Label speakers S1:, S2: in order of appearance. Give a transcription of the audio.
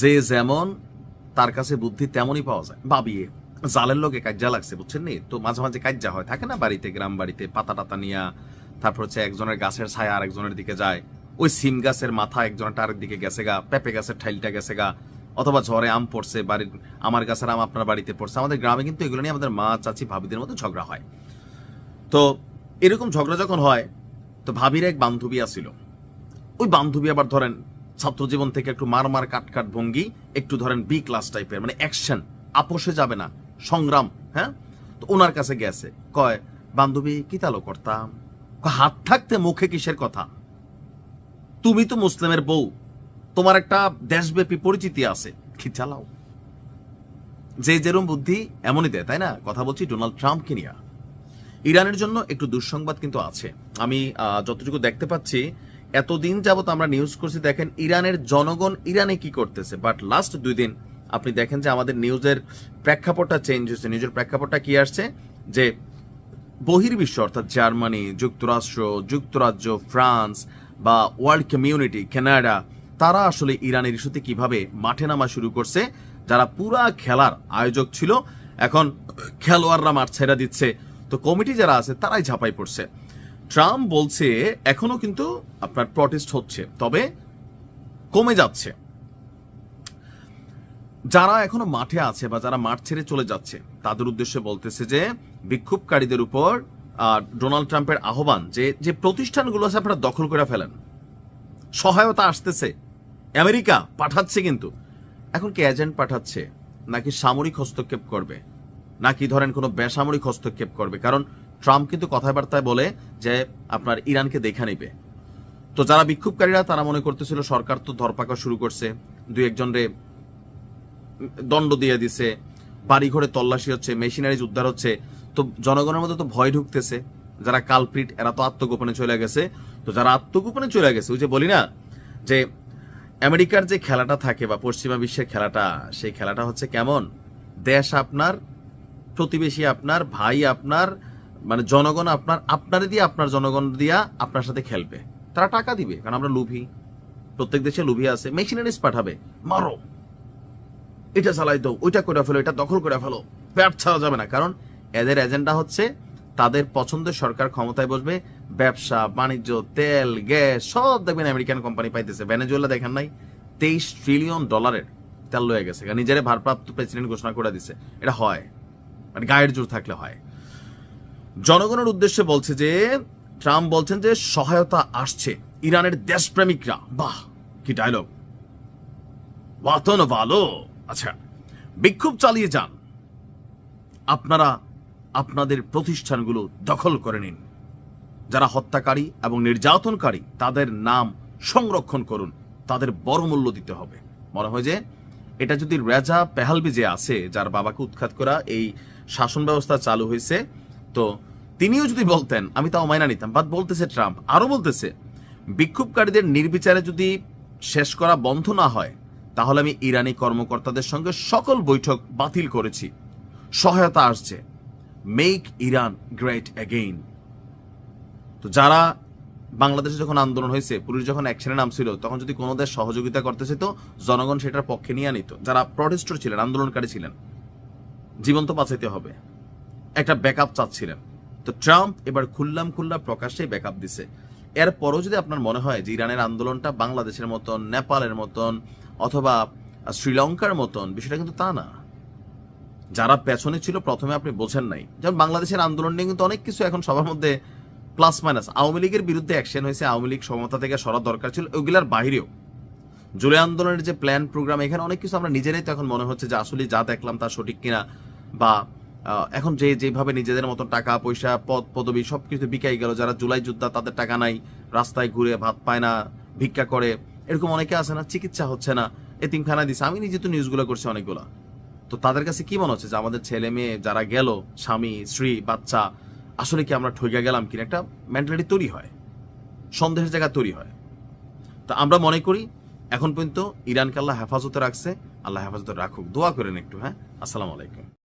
S1: যে যেমন তার কাছে বুদ্ধি তেমনই পাওয়া যায়। বাবিয়ে জালের লোকে কাজ্জা লাগছে, বুঝছেন নি? তো মাঝে মাঝে কাজ্জা হয়, থাকে না বাড়িতে, গ্রাম বাড়িতে, পাতা টাতা নিয়া, তারপর হচ্ছে একজনের গাছের ছায়া আরেকজনের দিকে যায়, ওই সিম গাছের মাথা একজনের আরেক দিকে গেছে গা, পেঁপে গাছের ঠাইলটা গেছে গা, অথবা ঝড়ে আম পড়ছে, বাড়ির, আমার গাছের আম আপনার বাড়িতে পড়ছে, আমাদের গ্রামে কিন্তু এগুলো নিয়ে আমাদের মা, চাচি, ভাবিদের মধ্যে ঝগড়া হয়। তো এরকম ঝগড়া যখন হয়, তো ভাবির এক বান্ধবী আসিল ওই বান্ধবী আবার ধরেন ছাত্র জীবন থেকে একটু মার মার কাট কাট ভঙ্গি, একটু ধরেন বি ক্লাস টাইপের মানে অ্যাকশন আপোষে যাবে না, সংগ্রাম হ্যাঁ? তো ওনার কাছে গেছে, কয়, বান্ধবী, কি তালো করতাম? হাত থাকতে মুখে কিসের কথা? তুমি তো মুসলিমের বউ, তোমার একটা দেশব্যাপী পরিচিতি আছে, কি চালাও? যে যেরম বুদ্ধি, এমনই দেয়, তাই না? কথা বলছি ডোনাল্ড ট্রাম্পকে নিয়ে। ইরানের জন্য একটু দুঃসংবাদ কিন্তু আছে। আমি যতটুকু দেখতে পাচ্ছি এতদিন যাবত আমরা নিউজ করছি, দেখেন ইরানের জনগণ ইরানে কি করতেছে। বাট লাস্ট দুই দিন আপনি দেখেন যে আমাদের নিউজের প্রেক্ষাপটটা চেঞ্জ হয়েছে। নিউজের প্রেক্ষাপটটা কি আসছে? যে বহির্বিশ্ব, অর্থাৎ জার্মানি, যুক্তরাষ্ট্র, যুক্তরাজ্য, ফ্রান্স বা ওয়ার্ল্ড কমিউনিটি, কানাডা, তারা আসলে ইরানের ইস্যুতে কীভাবে মাঠে নামা শুরু করছে, যারা পুরা খেলার আয়োজক ছিল, এখন খেলোয়াড়রা মাঠ ছেড়ে দিচ্ছে। তো কমিটি যারা আছে, তারাই ঝাঁপাই পড়ছে। ট্রাম্প বলছে, এখনও কিন্তু আপনার প্রটেস্ট হচ্ছে, তবে কমে যাচ্ছে। যারা এখনও মাঠে আছে বা যারা মাঠ ছেড়ে চলে যাচ্ছে, তাদের উদ্দেশ্যে বলতেছে যে, বিক্ষোভকারীদের উপর ডোনাল্ড ট্রাম্পের আহ্বান যে যে প্রতিষ্ঠানগুলো আছে আপনারা দখল করে ফেলেন। সহায়তা আসতেছে। আমেরিকা পাঠাচ্ছে কিন্তু। এখন কি এজেন্ট পাঠাচ্ছে? নাকি সামরিক হস্তক্ষেপ করবে? নাকি ধরেন কোনো বেসামরিক হস্তক্ষেপ করবে? কারণ ট্রাম্প কিন্তু কথাবার্তায় বলে যে আপনার ইরানকে দেখা নেবে। তো যারা বিক্ষোভকারীরা, তারা মনে করতেছিল সরকার তো ধরপাকা শুরু করছে, দুই একজন রে দণ্ড দিয়ে দিছে বাড়ি ঘরে তল্লাশি হচ্ছে, মেশিনারিজ উদ্ধার হচ্ছে। তো জনগণের মধ্যে তো ভয় ঢুকতেছে, যারা কালপ্রিট, এরা তো আত্মগোপনে চলে গেছে। তো যারা আত্মগোপনে চলে গেছে, ওই যে বলি না, যে আমেরিকার যে খেলাটা থাকে বা পশ্চিমা বিশ্বের খেলাটা, সেই খেলাটা হচ্ছে কেমন? দেশ আপনার, প্রতিবেশী আপনার, ভাই আপনার মানে জনগণ আপনার, আপনারে দিয়ে আপনার জনগণ দিয়া আপনার সাথে খেলবে। তারা টাকা দিবে, কারণ আমরা লুভি। প্রত্যেক দেশে লুভি আছে। মেশিনারিজ পাঠাবে। মারো। এটা চালাই দাও, ওইটা করে ফেলো, এটা দখল করে ফেলো। ব্যাট ছাড়া যাবে না, কারণ এদের এজেন্ডা হচ্ছে তাদের পছন্দের সরকার ক্ষমতায় বসবে। ব্যবসা, বাণিজ্য, তেল, গ্যাস, সব দেখবেন আমেরিকান কোম্পানি পাইতেছে। ভেনেজুয়েলা দেখেন নাই? তেইশ ট্রিলিয়ন ডলারের তেল লয়ে গেছে। নিজের ভারপ্রাপ্ত প্রেসিডেন্ট ঘোষণা করে দিছে। এটা হয়। মানে গায়ের জোর থাকলে হয়। জনগণের উদ্দেশ্যে বলছে যে, ট্রাম্প বলছেন যে সহায়তা আসছে। ইরানের দেশপ্রেমিকরা, বাহ, কি ডায়লগ ভালো আচ্ছা বিক্ষোভ চালিয়ে যান। আপনারা আপনাদের প্রতিষ্ঠানগুলো দখল করে নিন। যারা হত্যাকারী এবং নির্যাতনকারী, তাদের নাম সংরক্ষণ করুন। তাদের বড় মূল্য দিতে হবে। মনে হয় যে, এটা যদি রেজা পেহালবি যে আছে, যার বাবাকে উৎখাত করা এই শাসন ব্যবস্থা চালু হয়েছে তো তিনিও যদি বলতেন, আমি তাও মাইনা নিতাম বাট বলতেছে ট্রাম্প আরও বলতেছে, বিক্ষোভকারীদের নির্বিচারে যদি শেষ করা বন্ধ না হয়, তাহলে আমি ইরানি কর্মকর্তাদের সঙ্গে সকল বৈঠক বাতিল করেছি। সহায়তা আসছে। মেক ইরান গ্রেট অ্যাগেইন তো যারা বাংলাদেশে যখন আন্দোলন হয়েছে, পুলিশ যখন অ্যাকশনে নামছিল, তখন যদি কোনো দেশ সহযোগিতা করতেছে তো জনগণ সেটার পক্ষে নিয়ে নিত। যারা প্রটেস্টর ছিলেন, আন্দোলনকারী ছিলেন, জীবন তো বাঁচাইতে হবে। একটা ব্যাকআপ চাচ্ছিলেন। তো ট্রাম্প এবার খুললাম খুল্লা প্রকাশ্যেই ব্যাকআপ দিছে। এরপরও যদি আপনার মনে হয় যে ইরানের আন্দোলনটা বাংলাদেশের মতন, নেপালের মতন, অথবা শ্রীলঙ্কার মতন, বিষয়টা কিন্তু তা না। যারা পেছনে ছিল, প্রথমে আপনি বোঝেন নাই। যেমন বাংলাদেশের আন্দোলন নিয়ে কিন্তু অনেক কিছু এখন সবার মধ্যে প্লাস মাইনাস আওয়ামী লীগের বিরুদ্ধে অ্যাকশন হয়েছে, আওয়ামী লীগ সমতা থেকে সরা দরকার ছিল ওইগুলার বাইরেও। জুলাই আন্দোলনের যে প্ল্যান প্রোগ্রাম এখানে অনেক কিছু আমরা নিজেরাই তো এখন মনে হচ্ছে যে আসলে যা দেখলাম তা সঠিক কিনা, বা এখন যে যেভাবে নিজেদের মতন টাকা, পয়সা, পদ, পদবি সবকিছু বিকাই গেল। যারা জুলাই যোদ্ধা, তাদের টাকা নাই, রাস্তায় ঘুরে ভাত পায় না, ভিক্ষা করে। এরকম অনেকে আছে না, চিকিৎসা হচ্ছে না এতিমখানা দিচ্ছে আমি নিজে তো নিউজগুলো করছি অনেকগুলো। তো তাদের কাছে কি মনে হচ্ছে যে আমাদের ছেলে মেয়ে যারা গেল, স্বামী, স্ত্রী, বাচ্চা, আসলে কি আমরা ঠইকা গেলাম কিনা? একটা মেন্টালিটি তৈরি হয়। সন্দেহের জায়গা তৈরি হয়। তা আমরা মনে করি, এখন পর্যন্ত ইরানকে আল্লাহ হেফাজতে রাখছে। আল্লাহ হেফাজতে রাখুক। দোয়া করেন একটু হ্যাঁ? আসসালামু আলাইকুম।